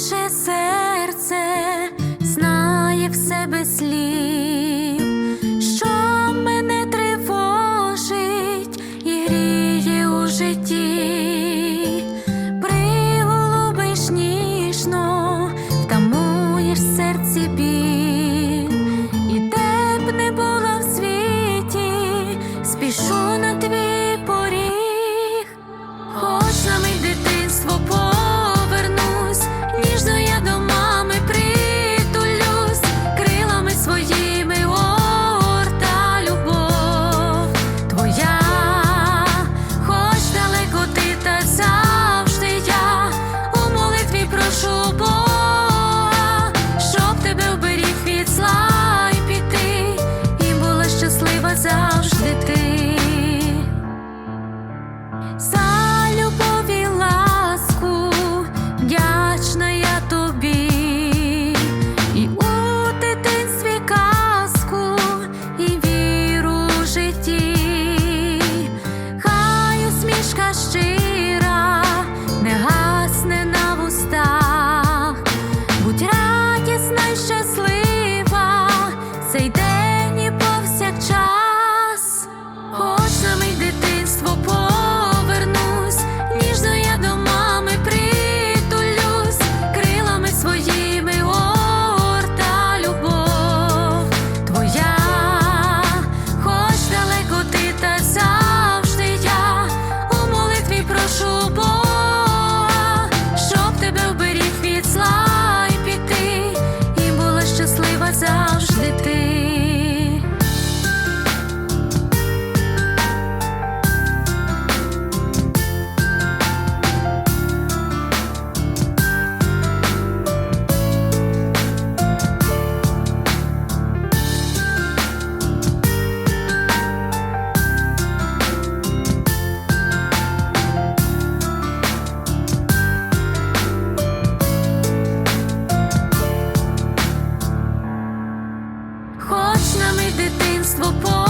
тише серце, знає все без слів, will pour.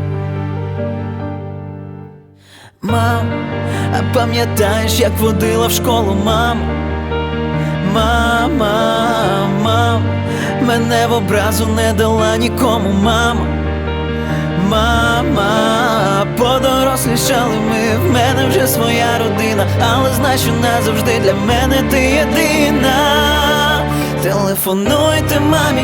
Мам, а пам'ятаєш, як водила в школу мам? Мама, мам, мене в образу не дала нікому, мама. Мама, подорослішали ми, в мене вже своя родина, але знай, що назавжди для мене ти єдина. Телефонуйте мамі,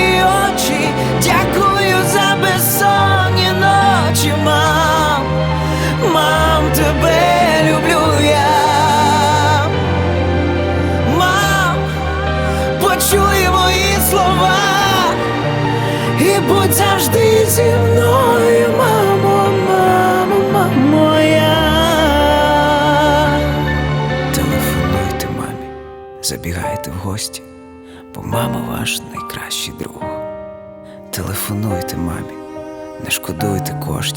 будь завжди зі мною, мамо, мамо, мамо моя. Телефонуйте мамі, забігайте в гості, бо мама ваш найкращий друг. Телефонуйте мамі, не шкодуйте коштів.